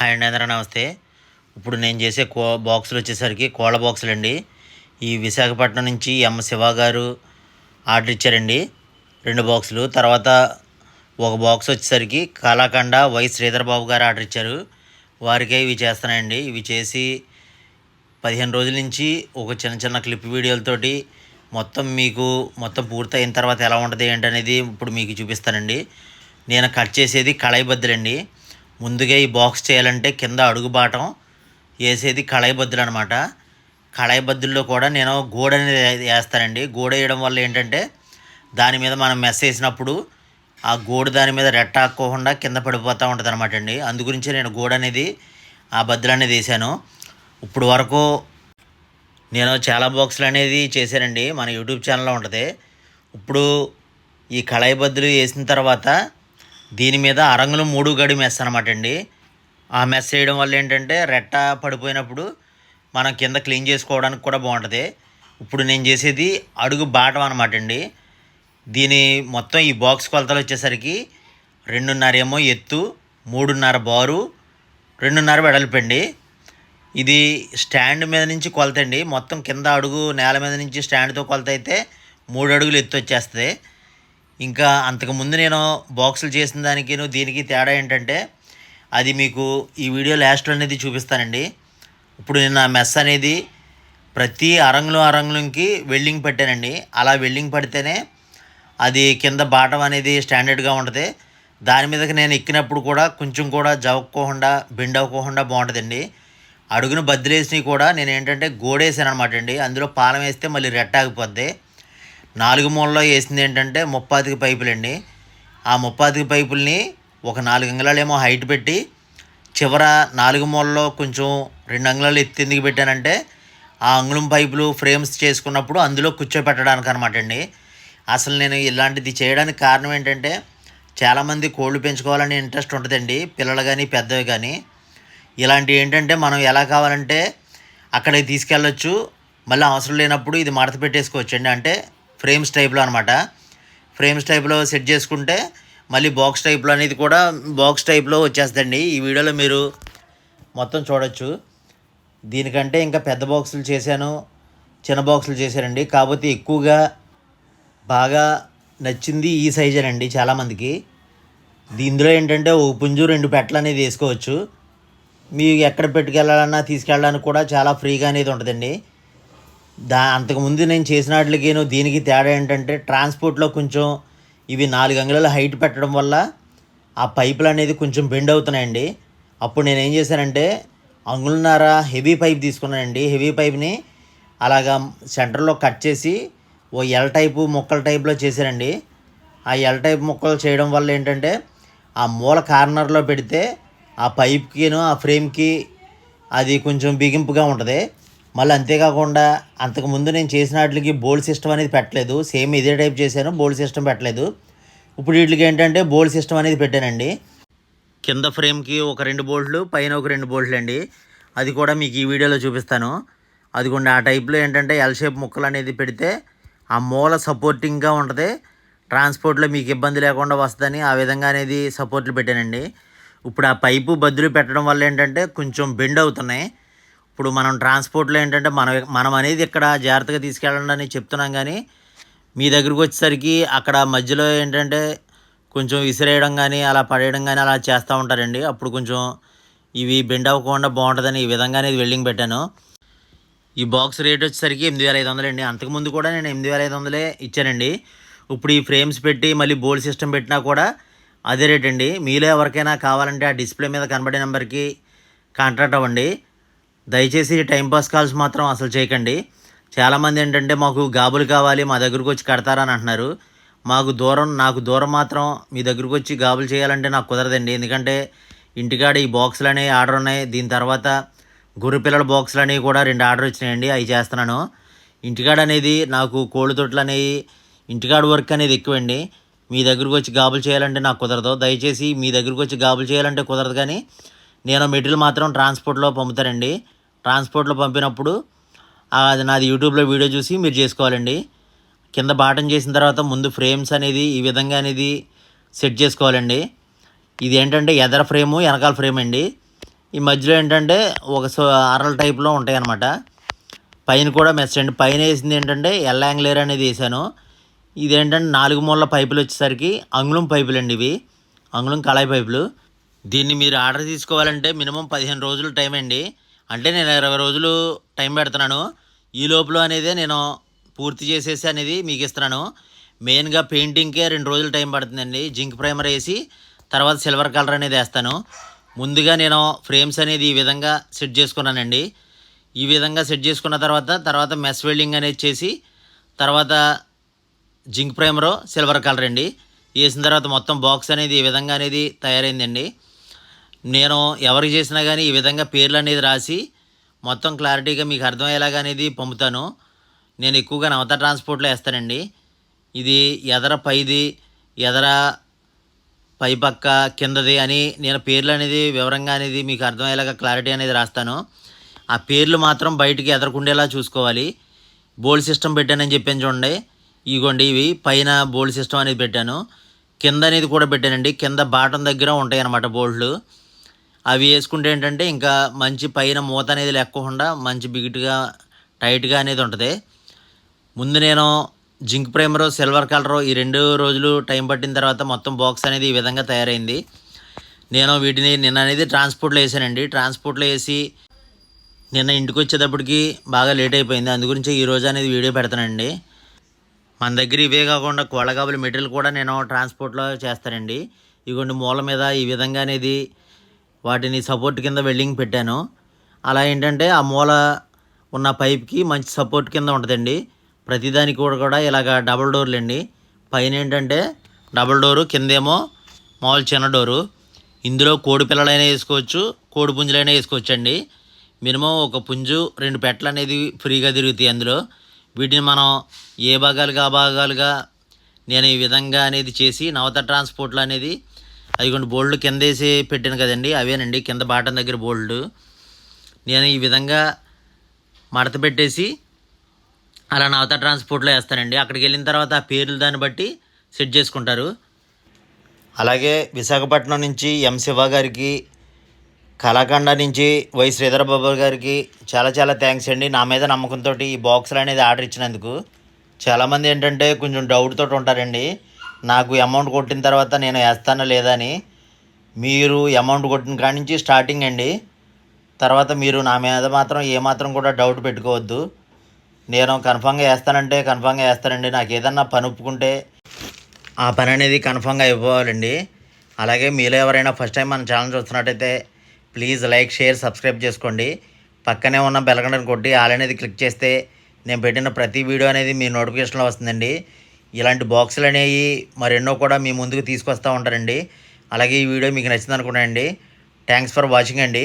Hi అండి అందరూ నమస్తే. ఇప్పుడు నేను చేసే కో బాక్సులు వచ్చేసరికి కోళ్ళ బాక్సులు అండి ఈ విశాఖపట్నం నుంచి ఎం శివ గారు ఆర్డర్ ఇచ్చారండి. రెండు బాక్సులు. తర్వాత ఒక బాక్స్ వచ్చేసరికి కళాఖండ వై శ్రీధర్ బాబు గారు ఆర్డర్ ఇచ్చారు. వారికే ఇవి చేస్తానండి ఇవి చేసి పదిహేను రోజుల నుంచి ఒక చిన్న చిన్న క్లిప్ వీడియోలతోటి మొత్తం మీకు మొత్తం పూర్తయిన తర్వాత ఎలా ఉంటుంది ఏంటనేది ఇప్పుడు మీకు చూపిస్తానండి. నేను కట్ చేసేది కళాయి బద్దలండి. ముందుగా ఈ బాక్స్ చేయాలంటే కింద అడుగుబాటం వేసేది కళాయి బద్దులు అనమాట కళాయిబద్దుల్లో కూడా నేను గోడ అనేది వేస్తానండి. గోడ వేయడం వల్ల ఏంటంటే దాని మీద మనం మెస్ వేసినప్పుడు ఆ గోడు దాని మీద రెట్ట ఆక్కోకుండా కింద పడిపోతూ ఉంటుంది అనమాట అండి అందుగురించి నేను గోడ అనేది ఆ బద్దలు అనేది వేసాను ఇప్పుడు వరకు నేను చాలా బాక్సులు అనేది చేశానండి. మన యూట్యూబ్ ఛానల్లో ఉంటుంది. ఇప్పుడు ఈ కళాయి బద్దులు వేసిన తర్వాత దీని మీద అరంగులు మూడు గడి మెస్ అనమాట అండి. ఆ మెస్ వేయడం వల్ల ఏంటంటే రెట్ట పడిపోయినప్పుడు మనం కింద క్లీన్ చేసుకోవడానికి కూడా బాగుంటుంది. ఇప్పుడు నేను చేసేది అడుగు బాటం అనమాట అండి. దీని మొత్తం ఈ బాక్స్ కొలతలు వచ్చేసరికి రెండున్నర ఏమో ఎత్తు మూడున్నర బారు రెండున్నర వెడల్పండి. ఇది స్టాండ్ మీద నుంచి కొలత అండి. మొత్తం కింద అడుగు నేల మీద నుంచి స్టాండ్తో కొలత అయితే మూడు అడుగులు ఎత్తు వచ్చేస్తుంది. ఇంకా అంతకుముందు నేను బాక్సులు చేసిన దానికి దీనికి తేడా ఏంటంటే అది మీకు ఈ వీడియో లాస్ట్లో అనేది చూపిస్తానండి. ఇప్పుడు నేను ఆ మెస్ అనేది ప్రతి అరంగులు అరంగులకి వెల్డింగ్ పెట్టానండి. అలా వెల్డింగ్ పడితేనే అది కింద బాటం అనేది స్టాండర్డ్గా ఉంటుంది. దాని మీదకి నేను ఎక్కినప్పుడు కూడా కొంచెం కూడా జవక్కోకుండా బెండ్ అవ్వకోకుండా బాగుంటుందండి. అడుగును బద్దలేసినవి కూడా నేను ఏంటంటే గోడేసాను అనమాట అండి. అందులో పాలం వేస్తే మళ్ళీ రెట్టాగిపోద్ది నాలుగు మూలలో వేసింది ఏంటంటే ముప్పాతికి పైపులండి. ఆ ముప్పాతికి పైపుల్ని ఒక నాలుగు అంగుళాలేమో హైట్ పెట్టి చివర నాలుగు మూలలో కొంచెం రెండు అంగుళాలు ఎత్తి పెట్టానంటే ఆ అంగుళం పైపులు ఫ్రేమ్స్ చేసుకున్నప్పుడు అందులో కూర్చోపెట్టడానికి అనమాట అండి. అసలు నేను ఇలాంటిది చేయడానికి కారణం ఏంటంటే చాలామంది కోళ్ళు పెంచుకోవాలని ఇంట్రెస్ట్ ఉంటుందండి. పిల్లలు కానీ పెద్దవి కానీ ఇలాంటివి ఏంటంటే మనం ఎలా కావాలంటే అక్కడికి తీసుకెళ్ళొచ్చు. మళ్ళీ అవసరం లేనప్పుడు ఇది మడత పెట్టేసుకోవచ్చు అండి అంటే ఫ్రేమ్స్ టైప్లో అనమాట ఫ్రేమ్స్ టైప్లో సెట్ చేసుకుంటే మళ్ళీ బాక్స్ టైప్లో అనేది కూడా బాక్స్ టైప్లో వచ్చేస్తుందండి. ఈ వీడియోలో మీరు మొత్తం చూడొచ్చు. దీనికంటే ఇంకా పెద్ద బాక్సులు చేశాను చిన్న బాక్సులు చేశానండి కాకపోతే ఎక్కువగా బాగా నచ్చింది ఈ సైజేనండి చాలామందికి. ఇందులో ఏంటంటే ఒక పుంజు రెండు పెట్టలు అనేది వేసుకోవచ్చు. మీరు ఎక్కడ పెట్టుకెళ్ళాలన్నా తీసుకెళ్ళడానికి కూడా చాలా ఫ్రీగా అనేది ఉంటుందండి. దా అంతకుముందు నేను చేసిన వాటికిను దీనికి తేడా ఏంటంటే ట్రాన్స్పోర్ట్లో కొంచెం ఇవి నాలుగు అంగుళాల హైట్ పెట్టడం వల్ల ఆ పైపులు అనేది కొంచెం బెండ్ అవుతున్నాయండి. అప్పుడు నేను ఏం చేశానంటే అంగుళన్నర హెవీ పైప్ తీసుకున్నానండి. హెవీ పైప్ని అలాగా సెంటర్లో కట్ చేసి ఓ ఎల్ టైపు మొక్కల టైప్లో చేశానండి. ఆ ఎల్ టైప్ మొక్కలు చేయడం వల్ల ఏంటంటే ఆ మూల కార్నర్లో పెడితే ఆ పైప్కిను ఆ ఫ్రేమ్కి అది కొంచెం బిగింపుగా ఉంటుంది. మళ్ళీ అంతేకాకుండా అంతకుముందు నేను చేసిన వాటికి బోల్డ్ సిస్టమ్ అనేది పెట్టలేదు. సేమ్ ఇదే టైప్ చేశాను బోల్డ్ సిస్టమ్ పెట్టలేదు. ఇప్పుడు వీటికి ఏంటంటే బోల్డ్ సిస్టమ్ అనేది పెట్టానండి. కింద ఫ్రేమ్కి ఒక రెండు బోల్ట్లు పైన ఒక రెండు బోల్ట్లు అండి అది కూడా మీకు ఈ వీడియోలో చూపిస్తాను. అదిగోండి ఆ టైప్లో ఏంటంటే ఎల్ షేప్ ముక్కలు అనేది పెడితే ఆ మూల సపోర్టింగ్గా ఉంటుంది. ట్రాన్స్పోర్ట్లో మీకు ఇబ్బంది లేకుండా వస్తుందని ఆ విధంగా అనేది సపోర్ట్లు పెట్టానండి. ఇప్పుడు ఆ పైపు బద్దులు పెట్టడం వల్ల ఏంటంటే కొంచెం బెండ్ అవుతున్నాయి. ఇప్పుడు మనం ట్రాన్స్పోర్ట్లో ఏంటంటే మనం మనం అనేది ఇక్కడ జాగ్రత్తగా తీసుకెళ్ళండి అని చెప్తున్నాం కానీ మీ దగ్గరకు వచ్చేసరికి అక్కడ మధ్యలో ఏంటంటే కొంచెం విసిరేయడం కానీ అలా పడేయడం కానీ అలా చేస్తూ ఉంటారండి. అప్పుడు కొంచెం ఇవి బెండ్ అవ్వకుండా బాగుంటుందని ఈ విధంగా అనేది వెల్డింగ్ పెట్టాను. ఈ బాక్స్ రేట్ వచ్చేసరికి ఎనిమిది వేల ఐదు వందలండి అంతకుముందు కూడా నేను ఎనిమిది వేల ఐదు వందలే ఇచ్చానండి. ఇప్పుడు ఈ ఫ్రేమ్స్ పెట్టి మళ్ళీ బోల్డ్ సిస్టమ్ పెట్టినా కూడా అదే రేట్ అండి. మీలో ఎవరికైనా కావాలంటే ఆ డిస్ప్లే మీద కనబడే నెంబర్కి కాంటాక్ట్ అవ్వండి. దయచేసి టైంపాస్ కాల్స్ మాత్రం అసలు చేయకండి. చాలామంది ఏంటంటే మాకు గాబులు కావాలి మా దగ్గరకు వచ్చి కడతారని అంటున్నారు. మాకు దూరం నాకు దూరం మాత్రం మీ దగ్గరకు వచ్చి గాబులు చేయాలంటే నాకు కుదరదండి. ఎందుకంటే ఇంటికాడ ఈ బాక్సులు అనేవి ఆర్డర్ ఉన్నాయి. దీని తర్వాత గొర్రెపిల్లల బాక్సులు అనేవి కూడా రెండు ఆర్డర్ వచ్చినాయండి. అవి చేస్తున్నాను. ఇంటికాడ అనేది నాకు కోళ్ళ తొట్లు అనేవి ఇంటికాడ వర్క్ అనేది ఎక్కువండి. మీ దగ్గరకు వచ్చి గాబులు చేయాలంటే నాకు కుదరదు. దయచేసి మీ దగ్గరకు వచ్చి గాబులు చేయాలంటే కుదరదు కానీ నేను మెటీరియల్ మాత్రం ట్రాన్స్పోర్ట్లో పంపుతానండి. ట్రాన్స్పోర్ట్లో పంపినప్పుడు అది నాది యూట్యూబ్లో వీడియో చూసి మీరు చేసుకోవాలండి. కింద బాటం చేసిన తర్వాత ముందు ఫ్రేమ్స్ అనేది ఈ విధంగా అనేది సెట్ చేసుకోవాలండి. ఇది ఏంటంటే ఎదర ఫ్రేము వెనకాల ఫ్రేమ్ అండి. ఈ మధ్యలో ఏంటంటే ఒక సో అరల టైప్లో ఉంటాయి అన్నమాట పైన కూడా మెస్ అండి. పైన వేసింది ఏంటంటే ఎల్ యాంగ్లేర్ అనేది వేసాను. ఇదేంటంటే నాలుగు మూల పైపులు వచ్చేసరికి అంగుళం పైపులు అండి ఇవి. అంగుళం కళాయి పైపులు దీన్ని మీరు ఆర్డర్ తీసుకోవాలంటే మినిమం పదిహేను రోజులు టైం అండి. అంటే నేను ఇరవై రోజులు టైం పెడుతున్నాను. ఈ లోపల అనేది నేను పూర్తి చేసేసి అనేది మీకు ఇస్తున్నాను. మెయిన్గా పెయింటింగ్కే రెండు రోజులు టైం పడుతుందండి. జింక్ ప్రైమర్ వేసి తర్వాత సిల్వర్ కలర్ అనేది వేస్తాను. ముందుగా నేను ఫ్రేమ్స్ అనేది ఈ విధంగా సెట్ చేసుకున్నానండి. ఈ విధంగా సెట్ చేసుకున్న తర్వాత తర్వాత మెస్ వెల్డింగ్ అనేది చేసి తర్వాత జింక్ ప్రైమరు సిల్వర్ కలర్ అండి. వేసిన తర్వాత మొత్తం బాక్స్ అనేది ఈ విధంగా అనేది తయారైందండి. నేను ఎవరికి చేసినా కానీ ఈ విధంగా పేర్లు అనేది రాసి మొత్తం క్లారిటీగా మీకు అర్థమయ్యేలాగా అనేది పంపుతాను. నేను ఎక్కువగా నవత ట్రాన్స్పోర్ట్లో వేస్తానండి. ఇది ఎదర పైది ఎదర పై పక్క కిందది అని నేను పేర్లు అనేది వివరంగా అనేది మీకు అర్థమయ్యేలాగా క్లారిటీ అనేది రాస్తాను. ఆ పేర్లు మాత్రం బయటికి ఎదరకుండేలా చూసుకోవాలి. బోల్డ్ సిస్టమ్ పెట్టానని చెప్పాను చూడండి. ఇగోండి ఇవి పైన బోల్డ్ సిస్టమ్ అనేది పెట్టాను. కింద అనేది కూడా పెట్టానండి. కింద బాటం దగ్గర ఉంటాయి అన్నమాట బోల్డ్లు. అవి వేసుకుంటే ఏంటంటే ఇంకా మంచి పైన మూత అనేది లేకుండా మంచి బిగిట్గా టైట్గా అనేది ఉంటుంది. ముందు నేను జింక్ ప్రైమరు సిల్వర్ కలరు ఈ రెండు రోజులు టైం పట్టిన తర్వాత మొత్తం బాక్స్ అనేది ఈ విధంగా తయారైంది. నేను వీటిని నిన్న అనేది ట్రాన్స్పోర్ట్లో వేసానండి. ట్రాన్స్పోర్ట్లో వేసి నిన్న ఇంటికి వచ్చేటప్పటికి బాగా లేట్ అయిపోయింది. అందు గురించి ఈ రోజు అనేది వీడియో పెడతానండి. మన దగ్గర ఇవే కాకుండా కొలగాబుల మెటీరియల్ కూడా నేను ట్రాన్స్పోర్ట్లో చేస్తానండి. ఇగోండి మూల మీద ఈ విధంగా అనేది వాటిని సపోర్ట్ కింద వెల్డింగ్ పెట్టాను. అలా ఏంటంటే ఆ మూల ఉన్న పైప్కి మంచి సపోర్ట్ కింద ఉంటుందండి. ప్రతిదానికి కూడా కూడా ఇలాగ డబుల్ డోర్లు అండి పైన ఏంటంటే డబుల్ డోరు కిందేమో మామూలు చిన్న డోరు ఇందులో కోడి పిల్లలైనా వేసుకోవచ్చు కోడి పుంజులైనా వేసుకోవచ్చు అండి మినిమం ఒక పుంజు రెండు పెట్టలు అనేది ఫ్రీగా తిరుగుతాయి అందులో. వీటిని మనం ఏ భాగాలుగా ఆ భాగాలుగా నేను ఈ విధంగా అనేది చేసి నవత ట్రాన్స్పోర్ట్లు అనేది అదిగోండి బోల్డ్ కింద వేసి పెట్టాను కదండి అవేనండి కింద బాటం దగ్గర బోల్డ్. నేను ఈ విధంగా మడత పెట్టేసి అలా నవత ట్రాన్స్పోర్ట్లో వేస్తానండి. అక్కడికి వెళ్ళిన తర్వాత ఆ పేర్లు దాన్ని బట్టి సెట్ చేసుకుంటారు. అలాగే విశాఖపట్నం నుంచి ఎం శివ గారికి కళాఖండ నుంచి వై శ్రీధర బాబు గారికి చాలా చాలా థ్యాంక్స్ అండి. నా మీద నమ్మకంతో ఈ బాక్సులు అనేది ఆర్డర్ ఇచ్చినందుకు. చాలామంది ఏంటంటే కొంచెం డౌట్తో ఉంటారండి. నాకు అమౌంట్ కొట్టిన తర్వాత నేను వేస్తానా లేదా అని మీరు అమౌంట్ కొట్టిన కాడి నుంచి స్టార్టింగ్ అండి. తర్వాత మీరు నా మీద మాత్రం ఏమాత్రం కూడా డౌట్ పెట్టుకోవద్దు. నేను కన్ఫామ్గా వేస్తానంటే కన్ఫామ్గా వేస్తానండి. నాకు ఏదన్నా పని ఒప్పుకుంటే ఆ పని అనేది కన్ఫామ్గా అయిపోవాలండి. అలాగే మీలో ఎవరైనా ఫస్ట్ టైం మన ఛానల్ చూస్తున్నట్టయితే ప్లీజ్ లైక్ షేర్ సబ్స్క్రైబ్ చేసుకోండి. పక్కనే ఉన్న బెలగడని కొట్టి ఆల్ అనేది క్లిక్ చేస్తే నేను పెట్టిన ప్రతి వీడియో అనేది మీ నోటిఫికేషన్లో వస్తుందండి. ఇలాంటి బాక్సులు అనేవి మరెన్నో కూడా మీ ముందుకు తీసుకొస్తూ ఉంటారండి. అలాగే ఈ వీడియో మీకు నచ్చింది అనుకున్నానండి థ్యాంక్స్ ఫర్ వాచింగ్ అండి.